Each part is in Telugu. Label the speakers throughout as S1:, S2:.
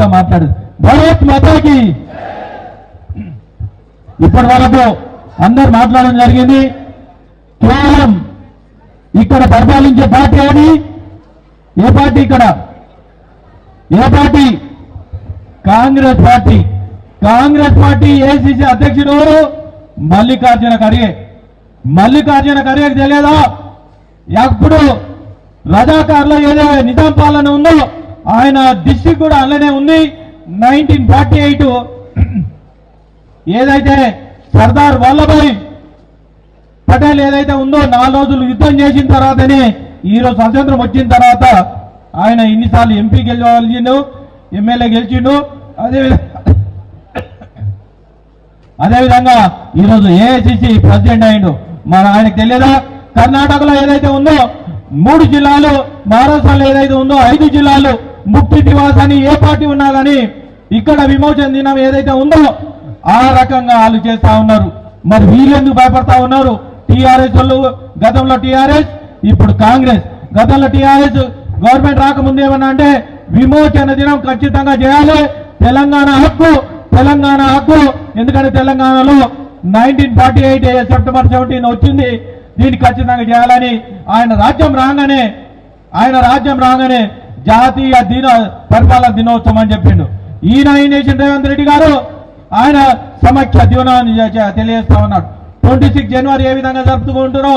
S1: గట్టిగా మాట్లాడదు భారత్ మాతాకి. ఇప్పటి వరకు అందరు మాట్లాడడం జరిగింది. కేవలం ఇక్కడ పరిపాలించే పార్టీ అని ఏ పార్టీ ఇక్కడ? ఏ party? Congress party. Congress party ACC అధ్యక్షుడు ఎవరు? మల్లికార్జున ఖర్గే. మల్లికార్జున ఖర్గేకి తెలియదా? ఎప్పుడు రజాకారులో ఏదో నిజాం పాలన ఉందో ఆయన డిస్టిక్ కూడా అలానే ఉంది. నైన్టీన్ ఫార్టీ ఎయిట్ ఏదైతే సర్దార్ వల్లభాయ్ పటేల్ ఏదైతే ఉందో నాలుగు రోజులు యుద్ధం చేసిన తర్వాతనే ఈరోజు స్వతంత్రం వచ్చిన తర్వాత ఆయన ఇన్నిసార్లు ఎంపీ గెలవలిచిండు ఎమ్మెల్యే గెలిచిండు. అదేవిధంగా అదేవిధంగా ఈరోజు ఏఐసిసి ప్రెసిడెంట్ అయిండు మన ఆయనకు తెలియదా? కర్ణాటకలో ఏదైతే ఉందో మూడు జిల్లాలు మహారాష్ట్రలో ఏదైతే ఉందో ఐదు జిల్లాలు ముక్తి దివాస్ అని ఏ పార్టీ ఉన్నా కానీ ఇక్కడ విమోచన దినం ఏదైతే ఉందో ఆ రకంగా వాళ్ళు చేస్తా ఉన్నారు. మరి వీళ్ళెందుకు భయపడతా ఉన్నారు? టీఆర్ఎస్ వాళ్ళు గతంలో టీఆర్ఎస్ ఇప్పుడు కాంగ్రెస్. గతంలో టీఆర్ఎస్ గవర్నమెంట్ రాకముందు ఏమన్నా అంటే విమోచన దినం ఖచ్చితంగా చేయాలి. తెలంగాణ హక్కు తెలంగాణ హక్కు. ఎందుకంటే తెలంగాణలో nineteen forty eight September seventeen వచ్చింది. దీన్ని ఖచ్చితంగా చేయాలని ఆయన రాజ్యం రాగానే ఆయన రాజ్యం రాగానే జాతీయ దిన పరిపాలన దినోత్సవం అని చెప్పిండు. ఈయన ఏం చేసిండు రేవంత్ రెడ్డి గారు ఆయన సమక్ష దీవనాన్ని తెలియజేస్తా ఉన్నాడు. ట్వంటీ సిక్స్ జనవరి ఏ విధంగా జరుపుకుంటున్నారో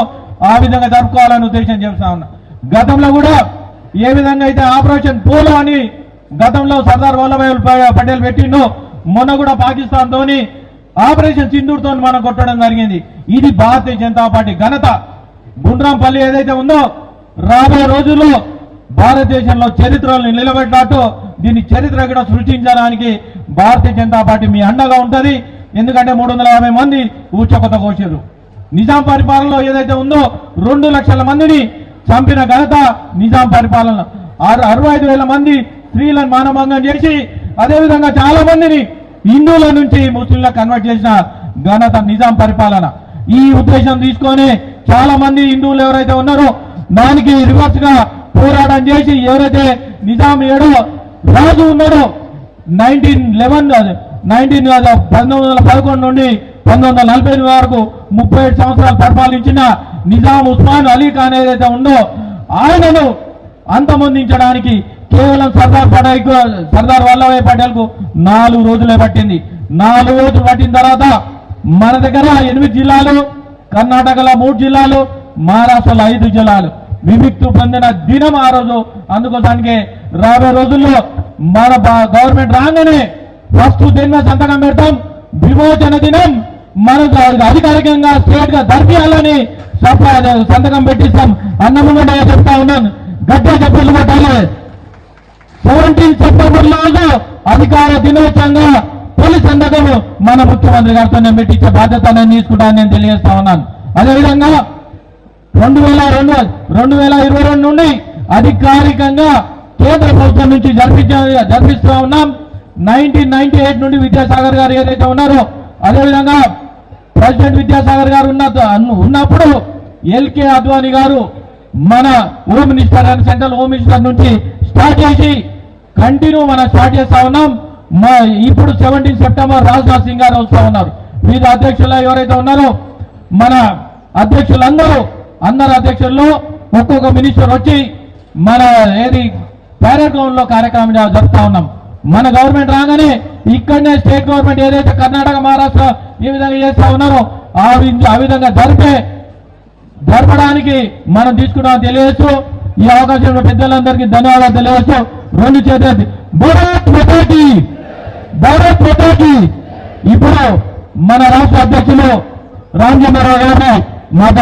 S1: ఆ విధంగా జరుపుకోవాలని ఉద్దేశం చెప్తా ఉన్నా. గతంలో కూడా ఏ విధంగా అయితే ఆపరేషన్ పోలో అని గతంలో సర్దార్ వల్లభాయ్ పటేల్ పెట్టిండు మొన్న కూడా పాకిస్తాన్ తోని ఆపరేషన్ సింధూర్తో మనం కొట్టడం జరిగింది. ఇది భారతీయ జనతా పార్టీ ఘనత. గుండ్రాంపల్లి ఏదైతే ఉందో రాబోయే రోజుల్లో భారతదేశంలో చరిత్రను నిలబెట్టినట్టు దీన్ని చరిత్ర కూడా సృష్టించడానికి భారతీయ జనతా పార్టీ మీ అండగా ఉంటుంది. ఎందుకంటే మూడు వందల మంది ఊచకొత కోసారు. నిజాం పరిపాలనలో ఏదైతే ఉందో రెండు లక్షల మందిని చంపిన ఘనత నిజాం పరిపాలన. అరవై ఐదు వేల మంది స్త్రీలను మానభంగం చేసి అదేవిధంగా చాలా మందిని హిందువుల నుంచి ముస్లింల కన్వర్ట్ చేసిన ఘనత నిజాం పరిపాలన. ఈ ఉద్దేశం తీసుకొని చాలా మంది హిందువులు ఎవరైతే ఉన్నారో దానికి రివర్స్గా పోరాటం చేసి ఎవరైతే నిజాం ఏడో రాజు ఉన్నాడో నైన్టీన్ లెవెన్ నైన్టీన్ పంతొమ్మిది వందల పదకొండు నుండి పంతొమ్మిది వందల నలభై ఎనిమిది వరకు ముప్పై ఏడు సంవత్సరాలు పరిపాలించిన నిజాం ఉస్మాన్ అలీ ఖాన్ ఏదైతే ఉందో ఆయనను అంతమొందించడానికి కేవలం సర్దార్ పటేల్ సర్దార్ వల్లభాయ్ పటేల్కు నాలుగు రోజులే పట్టింది. నాలుగు రోజులు పట్టిన తర్వాత మన దగ్గర ఎనిమిది జిల్లాలు కర్ణాటకలో మూడు జిల్లాలు మహారాష్ట్రలో ఐదు జిల్లాలు. విముక్తి పొందిన దినం ఆ రోజు. అందుకోసానికి రాబోయే రోజుల్లో మన గవర్నమెంట్ రాగానే ఫస్ట్ దిన సంతకం పెడతాం. విమోచన దినం. మన అధికారికంగా స్టేట్గా దర్శియాలని సంతకం పెట్టిస్తాం. అన్నముగా చెప్తా ఉన్నాను. గడ్డ చెప్పాలి కొట్టాలి. సెవెంటీన్ సెప్టెంబర్ రోజు అధికార దినోత్సవంగా తొలి సంతకము మన ముఖ్యమంత్రి గారితో నేను పెట్టించే బాధ్యత నేను తీసుకుంటానని నేను తెలియజేస్తా ఉన్నాను. అదేవిధంగా రెండు వేల రెండు రెండు వేల ఇరవై రెండు నుండి అధికారికంగా కేంద్ర ప్రభుత్వం నుంచి జరిపించ జరిపిస్తూ ఉన్నాం. నైన్టీన్ నైన్టీ ఎయిట్ నుండి విద్యాసాగర్ గారు ఏదైతే ఉన్నారో అదేవిధంగా ప్రెసిడెంట్ విద్యాసాగర్ గారు ఉన్న ఉన్నప్పుడు ఎల్కే అద్వానీ గారు మన home minister and central home minister నుంచి స్టార్ట్ చేసి కంటిన్యూ మనం స్టార్ట్ చేస్తా ఉన్నాం. మా ఇప్పుడు సెవెంటీన్ సెప్టెంబర్ రాజ్నాథ్ సింగ్ గారు వస్తూ ఉన్నారు. వివిధ అధ్యక్షులు ఎవరైతే ఉన్నారో మన అధ్యక్షులందరూ అందరు అధ్యక్షుల్లో ఒక్కొక్క మినిస్టర్ వచ్చి మన ఏది ప్యారెడ్ గ్రౌండ్లో కార్యక్రమం జరుపుతా ఉన్నాం. మన గవర్నమెంట్ రాగానే ఇక్కడనే స్టేట్ గవర్నమెంట్ ఏదైతే కర్ణాటక మహారాష్ట్ర ఏ విధంగా చేస్తా ఉన్నారో ఆ ఆ విధంగా జరిపే జరపడానికి మనం తీసుకున్నాం తెలియజేస్తూ ఈ అవకాశం పెద్దలందరికీ ధన్యవాదాలు తెలియవచ్చు రెండు చేతి భారత్ మాతాకి! భారత్ ఇప్పుడు మన రాష్ట్ర అధ్యక్షులు రామచంద్రరావు గారిని మాట్లాడారు